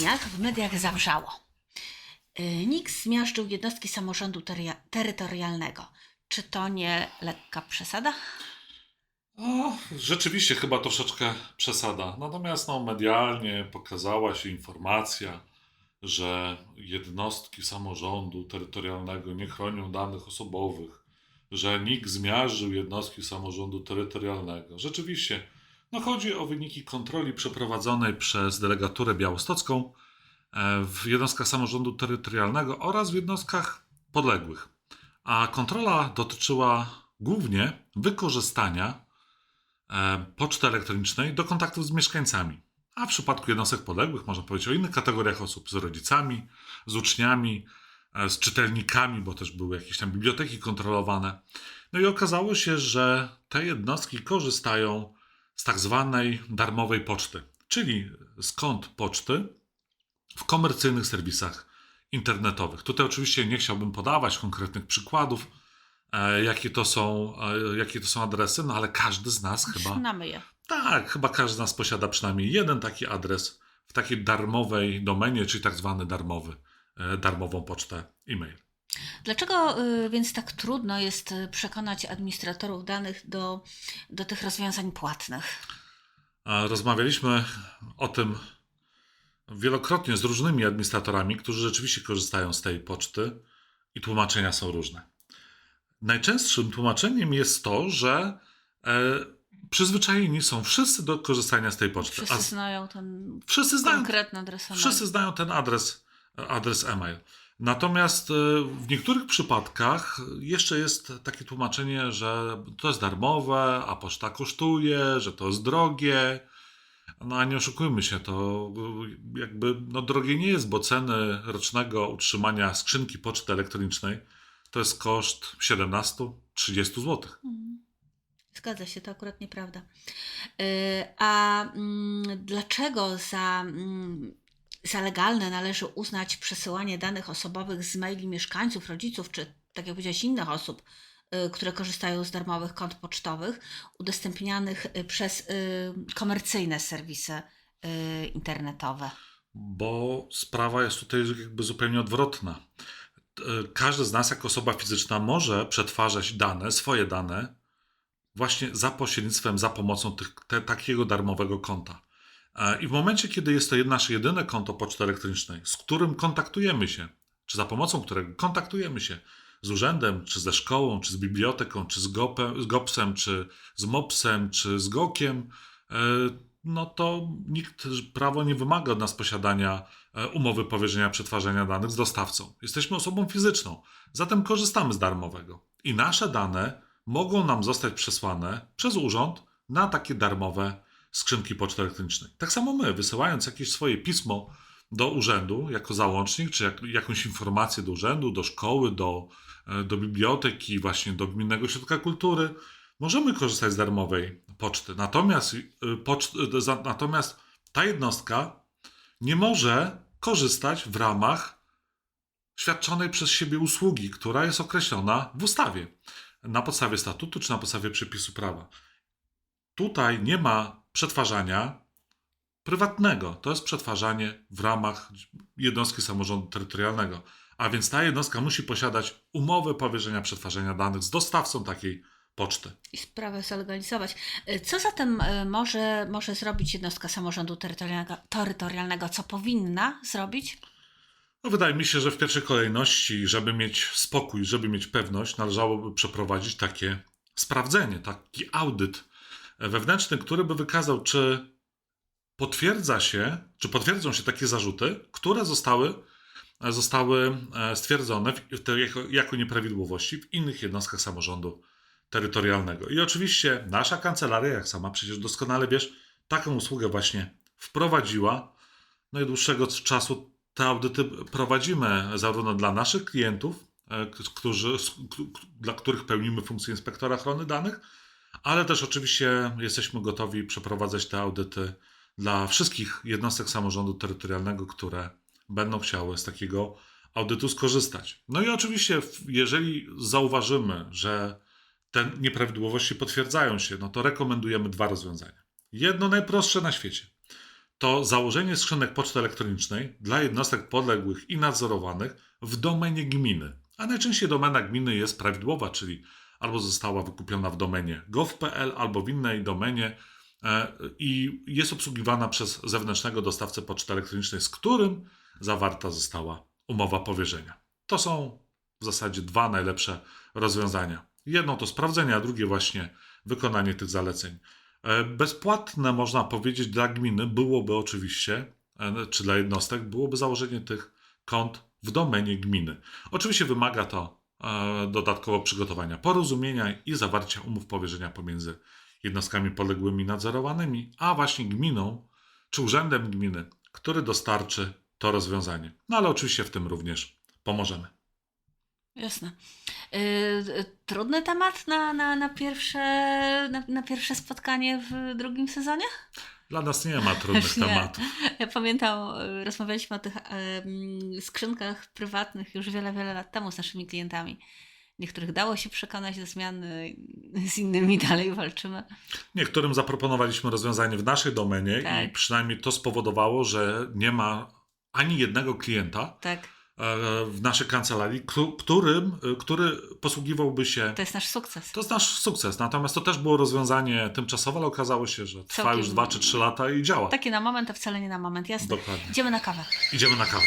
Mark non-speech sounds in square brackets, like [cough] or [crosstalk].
dniach w mediach zawrzało. Y, NIK zmiażdżył jednostki samorządu terytorialnego. Czy to nie lekka przesada? O, rzeczywiście chyba troszeczkę przesada. Natomiast no, medialnie pokazała się informacja, że jednostki samorządu terytorialnego nie chronią danych osobowych, że NIK zmiażdżył jednostki samorządu terytorialnego. Rzeczywiście, no chodzi o wyniki kontroli przeprowadzonej przez delegaturę białostocką e, w jednostkach samorządu terytorialnego oraz w jednostkach podległych. A kontrola dotyczyła głównie wykorzystania e, poczty elektronicznej do kontaktów z mieszkańcami. A w przypadku jednostek podległych można powiedzieć o innych kategoriach osób, z rodzicami, z uczniami, e, z czytelnikami, bo też były jakieś tam biblioteki kontrolowane. No i okazało się, że te jednostki korzystają z tak zwanej darmowej poczty, czyli z kont poczty w komercyjnych serwisach internetowych. Tutaj oczywiście nie chciałbym podawać konkretnych przykładów, e, jakie to są, e, jakie to są adresy, no ale każdy z nas chyba. Znamy je. Tak, chyba każdy z nas posiada przynajmniej jeden taki adres w takiej darmowej domenie, czyli tak zwany darmowy, e, darmową pocztę e-mail. Dlaczego y, więc tak trudno jest y, przekonać administratorów danych do, do tych rozwiązań płatnych? Rozmawialiśmy o tym wielokrotnie z różnymi administratorami, którzy rzeczywiście korzystają z tej poczty i tłumaczenia są różne. Najczęstszym tłumaczeniem jest to, że e, przyzwyczajeni są wszyscy do korzystania z tej poczty. Wszyscy A znają ten wszyscy znają konkretny adres. e-mail. Wszyscy znają ten adres, adres e-mail. Natomiast e, w niektórych przypadkach jeszcze jest takie tłumaczenie, że to jest darmowe, a poczta kosztuje, że to jest drogie. No a nie oszukujmy się, to e, jakby no drogie nie jest, bo ceny rocznego utrzymania skrzynki poczty elektronicznej to jest koszt 17-30 zł. Mhm. Zgadza się, to akurat nieprawda. Y, A mm, dlaczego za, mm, za legalne należy uznać przesyłanie danych osobowych z maili mieszkańców, rodziców, czy tak jak powiedziałeś, innych osób, y, które korzystają z darmowych kont pocztowych, udostępnianych y, przez y, komercyjne serwisy internetowe? bo sprawa jest tutaj jakby zupełnie odwrotna. Każdy z nas, jako osoba fizyczna, może przetwarzać dane, swoje dane, właśnie za pośrednictwem, za pomocą tych, te, takiego darmowego konta. E, I w momencie, kiedy jest to nasze jedyne konto poczty elektronicznej, z którym kontaktujemy się, czy za pomocą którego kontaktujemy się z urzędem, czy ze szkołą, czy z biblioteką, czy z, GOP-em, z GOPS-em, czy z MOPS-em, czy z GOK-iem, e, no to nikt, prawo nie wymaga od nas posiadania e, umowy powierzenia przetwarzania danych z dostawcą. Jesteśmy osobą fizyczną, zatem korzystamy z darmowego. I nasze dane mogą nam zostać przesłane przez urząd na takie darmowe skrzynki poczty elektronicznej. Tak samo my, wysyłając jakieś swoje pismo do urzędu jako załącznik, czy jak, jakąś informację do urzędu, do szkoły, do, e, do biblioteki, właśnie do gminnego ośrodka kultury, możemy korzystać z darmowej poczty. Natomiast, y, poczt, za- natomiast ta jednostka nie może korzystać w ramach świadczonej przez siebie usługi, która jest określona w ustawie na podstawie statutu czy na podstawie przepisu prawa. Tutaj nie ma przetwarzania prywatnego. To jest przetwarzanie w ramach jednostki samorządu terytorialnego. A więc ta jednostka musi posiadać umowę powierzenia przetwarzania danych z dostawcą takiej poczty. I sprawę zalegalizować. Y, Co zatem y, może, może zrobić jednostka samorządu terytorialnego, terytorialnego? Co powinna zrobić? No, wydaje mi się, że w pierwszej kolejności, żeby mieć spokój, żeby mieć pewność, należałoby przeprowadzić takie sprawdzenie, taki audyt wewnętrzny, który by wykazał, czy potwierdza się, czy potwierdzą się takie zarzuty, które zostały, zostały e, stwierdzone jako, jako nieprawidłowości w innych jednostkach samorządu terytorialnego. I oczywiście nasza kancelaria, jak sama przecież doskonale wiesz, taką usługę właśnie wprowadziła. No i dłuższego czasu te audyty prowadzimy zarówno dla naszych klientów, e, którzy, dla których pełnimy funkcję inspektora ochrony danych, ale też oczywiście jesteśmy gotowi przeprowadzać te audyty dla wszystkich jednostek samorządu terytorialnego, które będą chciały z takiego audytu skorzystać. No i oczywiście, jeżeli zauważymy, że te nieprawidłowości potwierdzają się, no to rekomendujemy dwa rozwiązania. Jedno najprostsze na świecie. to założenie skrzynek poczty elektronicznej dla jednostek podległych i nadzorowanych w domenie gminy. A najczęściej domena gminy jest prawidłowa, czyli albo została wykupiona w domenie gov.pl, albo w innej domenie e, i jest obsługiwana przez zewnętrznego dostawcę poczty elektronicznej, z którym zawarta została umowa powierzenia. To są w zasadzie dwa najlepsze rozwiązania. Jedno to sprawdzenie, a drugie właśnie wykonanie tych zaleceń. E, Bezpłatne, można powiedzieć, dla gminy byłoby oczywiście, e, czy dla jednostek, byłoby założenie tych kont w domenie gminy. Oczywiście wymaga to dodatkowo przygotowania porozumienia i zawarcia umów powierzenia pomiędzy jednostkami podległymi nadzorowanymi, a właśnie gminą czy urzędem gminy, który dostarczy to rozwiązanie. No ale oczywiście w tym również pomożemy. Jasne. Y, y, Trudny temat na, na, na, pierwsze, na, na pierwsze spotkanie w drugim sezonie? Dla nas nie ma trudnych [laughs] nie. tematów. Ja pamiętam, y, rozmawialiśmy o tych em, skrzynkach prywatnych już wiele, wiele lat temu z naszymi klientami. Niektórych dało się przekonać do zmiany, z innymi dalej walczymy. Niektórym zaproponowaliśmy rozwiązanie w naszej domenie i Tak. przynajmniej to spowodowało, że nie ma ani jednego klienta Tak, e, w naszej kancelarii, któ- którym, e, który posługiwałby się. to jest nasz sukces. To jest nasz sukces. Natomiast to też było rozwiązanie tymczasowe, ale okazało się, że trwa Całkiem- już 2 czy 3 lata i działa. Takie na moment, a wcale nie na moment, jasne. Dokładnie. Idziemy na kawę. Idziemy na kawę.